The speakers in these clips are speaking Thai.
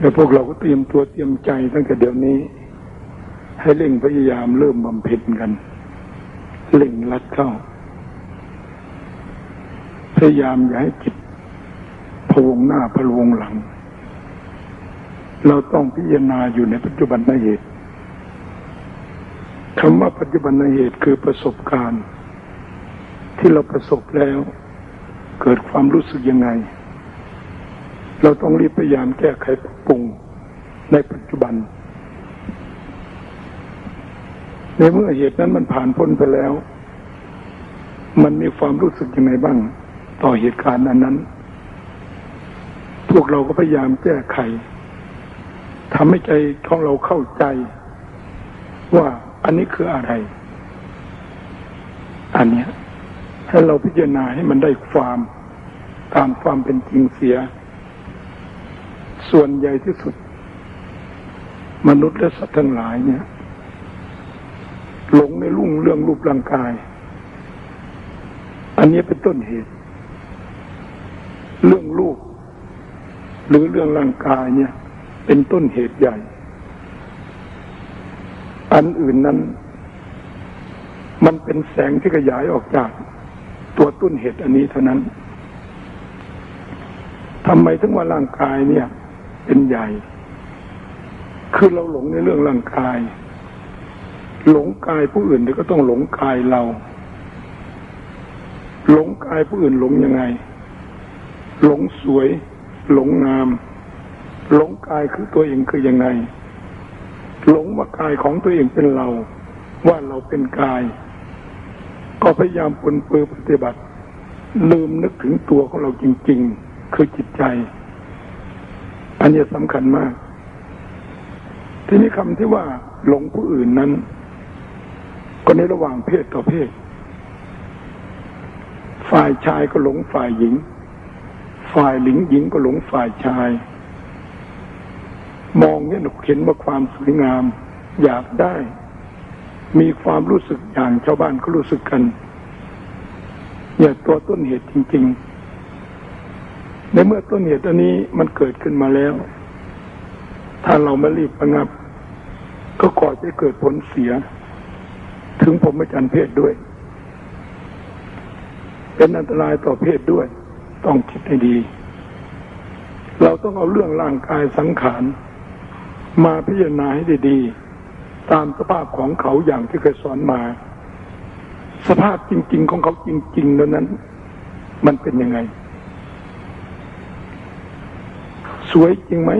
แล้วพวกเราก็เตรียมตัวเตรียมใจตั้งแต่เดี๋ยวนี้ ให้เร่งพยายามเริ่มบำเพ็ญกันเร่งรัดเข้า พยายามอย่าให้จิตพวงหน้าพวงหลัง เราต้องพิจารณาอยู่ในปัจจุบันนเหตุคำว่าปัจจุบันเหตุคือประสบการณ์ ที่เราประสบแล้ว เกิดความรู้สึกยังไง เราต้องรีบพยายามแก้ไขปรับปรุงในปัจจุบัน ในเมื่อเหตุนั้นมันผ่านพ้นไปแล้ว มันมีความรู้สึกยังไงบ้าง ต่อเหตุการณ์อันนั้น พวกเราก็พยายามแก้ไขทำให้ใจของเราเข้าใจ ว่าอันนี้คืออะไร อันเนี้ยให้เราพิจารณาให้มันได้ความตามความเป็นจริงเสีย ส่วนใหญ่ที่สุด มนุษย์และสัตว์ทั้งหลายเนี่ย หลงในรุ่งเรื่องรูปร่างกาย อันนี้เป็นต้นเหตุ เรื่องรูป หรือเรื่องร่างกายเนี่ย เป็นต้นเหตุใหญ่ อันอื่นนั้น มันเป็นแสงที่ขยายออกจาก ตัวต้นเหตุอันนี้เท่านั้นทำไมถึงว่าร่างกายเนี่ย เป็นใหญ่ คือเราหลงในเรื่องร่างกาย หลงกายผู้อื่นเดี๋ยวก็ต้องหลงกายเรา หลงกายผู้อื่นหลงยังไง หลงสวย หลงงาม หลงกายคือตัวเองคือยังไง หลงว่ากายของตัวเองเป็นเรา ว่าเราเป็นกาย ก็พยายามปนเปื้อปฏิบัติ ลืมนึกถึงตัวของเราจริง ๆ คือจิตใจ อันนี้สำคัญมาก ทีนี้คำที่ว่าหลงผู้อื่นนั้น ก็ในระหว่างเพศต่อเพศ ฝ่ายชายก็หลงฝ่ายหญิง ฝ่ายหญิงหญิงก็หลงฝ่ายชาย มองเนี่ยเห็นว่าความสวยงาม อยากได้ มีความรู้สึกอย่างชาวบ้านเขารู้สึกกันเนี่ยตัวต้นเหตุจริง ๆ ในเมื่อต้นเหตุอันนี้มันเกิดขึ้นมาแล้ว ถ้าเราไม่รีบระงับ ก็ก่อจะเกิดผลเสีย ถึงผมไม่จันเพศด้วย เป็นอันตรายต่อเพศด้วย ต้องคิดให้ดี เราต้องเอาเรื่องร่างกายสังขาร มาพิจารณาให้ดีๆตามสภาพของเขาอย่างที่เคยสอนมา สภาพจริง ๆ ของเขาจริงๆแล้วนั้น มันเป็นยังไง สวยจริงไหม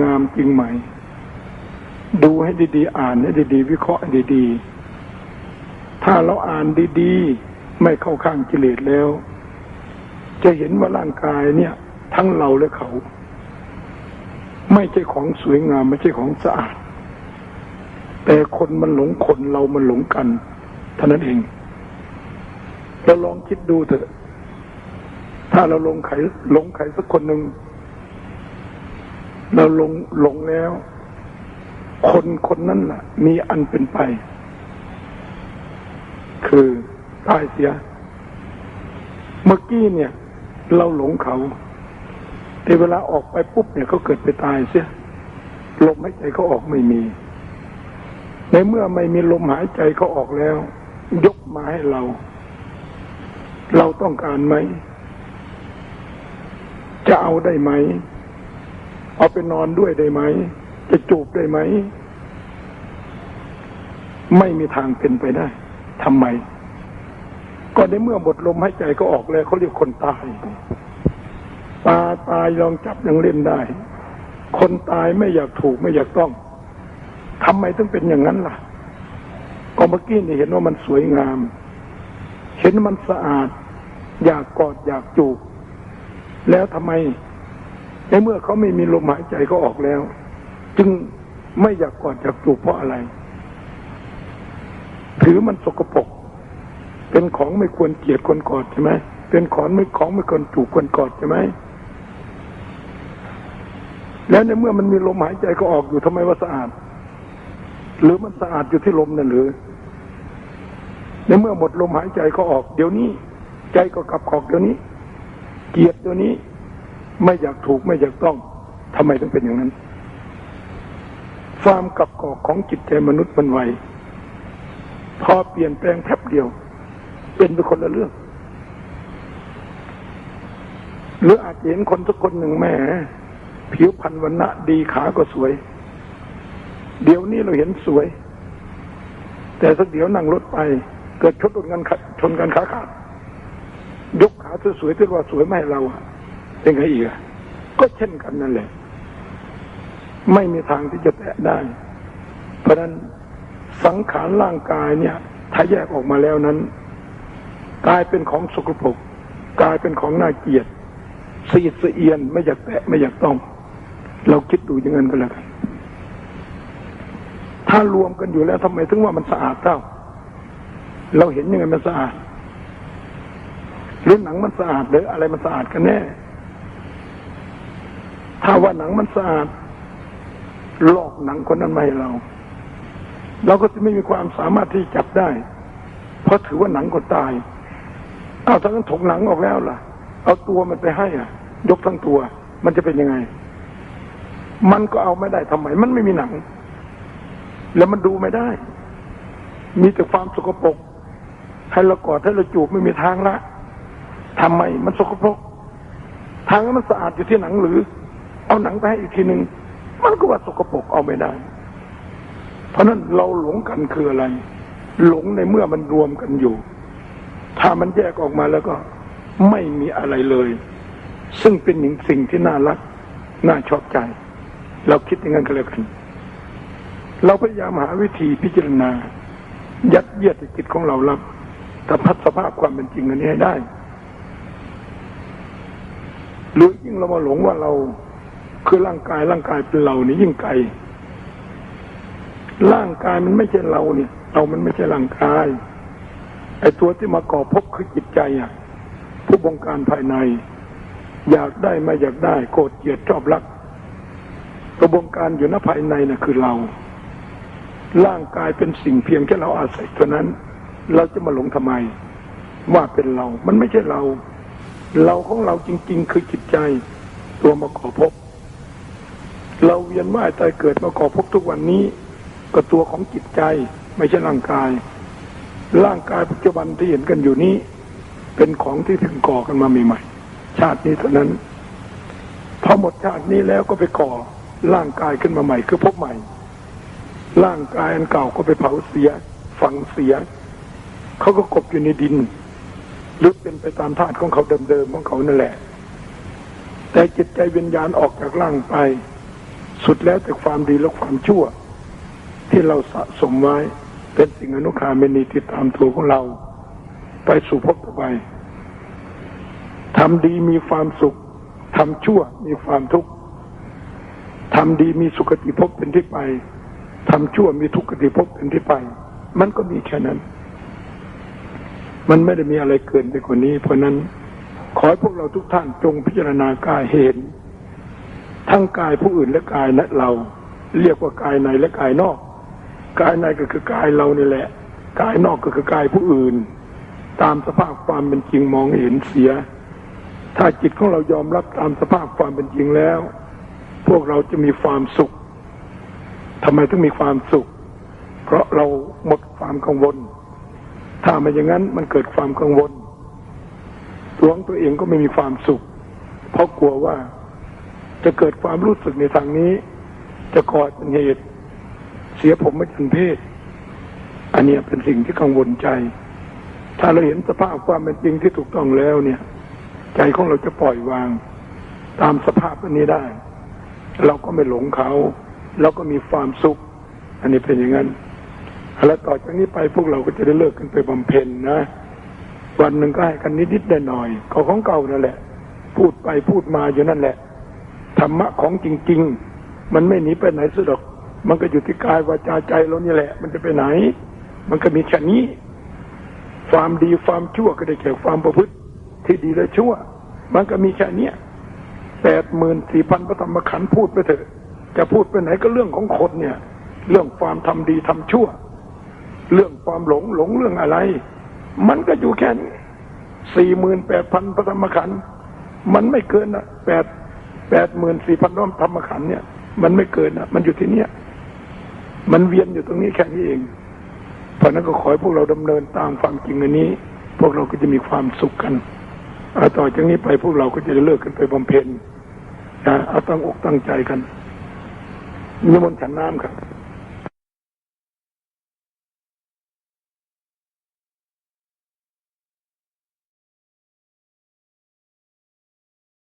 งามจริงไหม ดูให้ดีๆ อ่านให้ดีๆ วิเคราะห์ให้ดีๆ ถ้าเราอ่านดีๆ ไม่เข้าข้างกิเลสแล้ว จะเห็นว่าร่างกายเนี่ย ทั้งเราและเขา ไม่ใช่ของสวยงาม ไม่ใช่ของสะอาด แต่คนมันหลงคนเรามันหลงกันเท่านั้นเองเราลองคิดดูเถอะ ถ้าเราลงไขหลงไขสักคนหนึ่ง เราลงหลงแล้ว คนคนนั้นล่ะ มีอันเป็นไป คือตายเสีย เมื่อกี้เนี่ย เราหลงเขาแต่เวลาออกไปปุ๊บเนี่ยเขาเกิดไปตายเสียลมหายใจเขาออกไม่มี ในเมื่อไม่มีลมหายใจเขาออกแล้ว ยกมาให้เรา เราต้องการไหม จะเอาได้ไหม เอาไปนอนด้วยได้ไหม จะจูบได้ไหม ไม่มีทางเป็นไปได้ทำไม ก็ในเมื่อหมดลมหายใจก็ออกแล้วเขาเรียกคนตาย ตาตายลองจับยังเล่นได้ คนตายไม่อยากถูกไม่อยากต้องทำไมต้องเป็นอย่างนั้นล่ะ ก็เมื่อกี้นี่เห็นว่ามันสวยงาม เห็นมันสะอาด อยากกอดอยากจูบแล้วทำไม ในเมื่อเขาไม่มีลมหายใจก็ออกแล้ว จึงไม่อยากกอดอยากจูบเพราะอะไร ถือมันสกปรกเป็นของไม่ควรเกลียดควรกอดใช่ไหมเป็นของไม่ของไม่ควรจูบควรกอดใช่ไหมแล้วในเมื่อมันมีลมหายใจก็ออกอยู่ทำไมว่าสะอาด หรือมันสะอาดอยู่ที่ลมนั่นหรือในเมื่อหมดลมหายใจก็ออก เดี๋ยวนี้ ใจก็กลับขอกเดี๋ยวนี้ เกลียดเดี๋ยวนี้ ไม่อยากถูกไม่อยากต้องทำไมถึงเป็นอย่างนั้นความกับกอกของจิตใจมนุษย์มันไวพอเปลี่ยนแปลงแป๊บเดียว เป็นไปคนละเรื่อง หรืออาจเห็นคนสักคนหนึ่งแหม่ผิวพรรณวันณะดีขาก็สวย เดี๋ยวนี้เราเห็นสวย แต่สักเดี๋ยวนั่งรถไป เกิดชนกันขาชนกันขาขาดยกขาสวยๆที่ว่าสวยไม่ให้เราอะ เป็นไงอีกก็เช่นกันนั่นแหละ ไม่มีทางที่จะแตะได้ เพราะนั้นสังขารร่างกายเนี่ย ถ้าแยกออกมาแล้วนั้น กลายเป็นของสกปรกกลายเป็นของน่าเกลียดสีดเสียนไม่อยากแตะไม่อยากต้อง เราคิดดูอย่างนั้นก็แล้วกันถ้ารวมกันอยู่แล้วทำไมถึงว่ามันสะอาดเท่า เราเห็นยังไงมันสะอาดหรือหนังมันสะอาดหรืออะไรมันสะอาดกันแน่ ถ้าว่าหนังมันสะอาดลอกหนังคนนั้นมาให้เรา เราก็จะไม่มีความสามารถที่จับได้ เพราะถือว่าหนังก็ตาย เอาถ้างั้นถกหนังออกแล้วล่ะ เอาตัวมันไปให้อะ ยกทั้งตัว มันจะเป็นยังไง มันก็เอาไม่ได้ทำไม มันไม่มีหนัง แล้วมันดูไม่ได้ มีแต่ความสกปรกให้เรากอดให้เราจูบไม่มีทางละทำไมมันสกปรกทางนั้นมันสะอาดอยู่ที่หนังหรือ เอาหนังไปให้อีกทีหนึ่งมันก็ว่าสกปรกเอาไม่ได้ เพราะนั้นเราหลงกันคืออะไร หลงในเมื่อมันรวมกันอยู่ ถ้ามันแยกออกมาแล้วก็ไม่มีอะไรเลย ซึ่งเป็นหนึ่งสิ่งที่น่ารัก น่าชอบใจ เราคิดอย่างนั้นก็แล้วกัน เราพยายามหาวิธีพิจารณา ยัดเยียดจิตของเรารับแต่พัฒสภาพความเป็นจริงอันนี้ให้ได้หรือยิ่งเรามาหลงว่าเรา คือร่างกายร่างกายเป็นเรานี่ยิ่งไกล ร่างกายมันไม่ใช่เราเนี่ยเรามันไม่ใช่ร่างกายไอ้ตัวที่มาก่อภพคือจิตใจอะ ผู้บงการภายใน อยากได้ไม่อยากได้ โกรธเกลียดชอบรักกระบวนการอยู่ณภายในน่ะคือเรา ร่างกายเป็นสิ่งเพียงแค่เราอาศัยเท่านั้น เราจะมาหลงทำไม ว่าเป็นเรา มันไม่ใช่เรา เราของเราจริง ๆ คือจิตใจ ตัวมาก่อภพ เราเวียนว่ายตายเกิดมาก่อภพทุกวันนี้ก็ตัวของจิตใจไม่ใช่ร่างกาย ร่างกายปัจจุบันที่เห็นกันอยู่นี้ เป็นของที่ถึงก่อกันมาใหม่ๆชาตินี้เท่านั้นพอหมดชาตินี้แล้วก็ไปก่อร่างกายขึ้นมาใหม่ คือพบใหม่ ร่างกายอันเก่าก็ไปเผาเสีย ฝังเสียเขาก็กบอยู่ในดินหรือเป็นไปตามธาตุของเขาเดิมๆของเขานั่นแหละ แต่จิตใจวิญญาณออกจากร่างไป สุดแล้วแต่ความดีและความชั่ว ที่เราสะสมไว้ เป็นสิ่งอนุคาเมนีติดตามตัวของเรา ไปสู่ภพต่อไปทำดีมีความสุขทำชั่วมีความทุกข์ทำดีมีสุขติภพเป็นที่ไปทำชั่วมีทุกขติภพเป็นที่ไป มันก็มีแค่นั้น มันไม่ได้มีอะไรเกินไปกว่านี้ เพราะนั้น ขอให้พวกเราทุกท่านจงพิจารณากายเห็น ทั้งกายผู้อื่นและกายและเรา เรียกว่ากายในและกายนอก กายในก็คือกายเรานี่แหละ กายนอกก็คือกายผู้อื่น ตามสภาพความเป็นจริงมองเห็นเสีย ถ้าจิตของเรายอมรับตามสภาพความเป็นจริงแล้ว พวกเราจะมีความสุขทำไมต้องมีความสุข เพราะเราหมดความกังวล ถ้าไม่อย่างนั้นมันเกิดความกังวลตัวของตัวเองก็ไม่มีความสุข เพราะกลัวว่า จะเกิดความรู้สึกในทางนี้ จะก่อเป็นเหตุ เสียผมไม่ทันเพศ อันนี้เป็นสิ่งที่กังวลใจ ถ้าเราเห็นสภาพความเป็นจริงที่ถูกต้องแล้วเนี่ย ใจของเราจะปล่อยวาง ตามสภาพอันนี้ได้ เราก็ไม่หลงเขา เราก็มีความสุข อันนี้เป็นอย่างนั้นแล้วต่อจากนี้ไปพวกเราก็จะได้เลิกกันไปบำเพ็ญนะ วันหนึ่งก็ให้กันนิดๆได้หน่อยก็ของเก่านั่นแหละ พูดไปพูดมาอยู่นั่นแหละ ธรรมะของจริง ๆ มันไม่หนีไปไหนสุดหรอก มันก็อยู่ที่กายวาจาใจเรานี่แหละ มันจะไปไหน มันก็มีแค่นี้ ความดีความชั่วก็ได้แก่ความประพฤติที่ดีและชั่ว มันก็มีแค่เนี้ยแปดหมื่นสี่พันพระธรรมขันธ์พูดไปเถอะ จะพูดไปไหนก็เรื่องของคนเนี่ย เรื่องความทำดีทำชั่ว เรื่องความหลงหลงเรื่องอะไร มันก็อยู่แค่นี้สี่หมื่นแปดพันพระธรรมขันธ์มันไม่เกินแปด แปดหมื่นสี่พันน้อมธรรมขันเนี่ย มันไม่เกินอะมันอยู่ที่เนี้ยมันเวียนอยู่ตรงนี้แค่นี้เอง เพราะนั้นก็ขอให้พวกเราดำเนินตามความจริงอันนี้ พวกเราก็จะมีความสุขกันเอาต่อจากนี้ไปพวกเราก็จะเลิกกันไปบำเพ็ญนะเอาตั้งอกตั้งใจกันนิมนต์ฉันน้ำครับ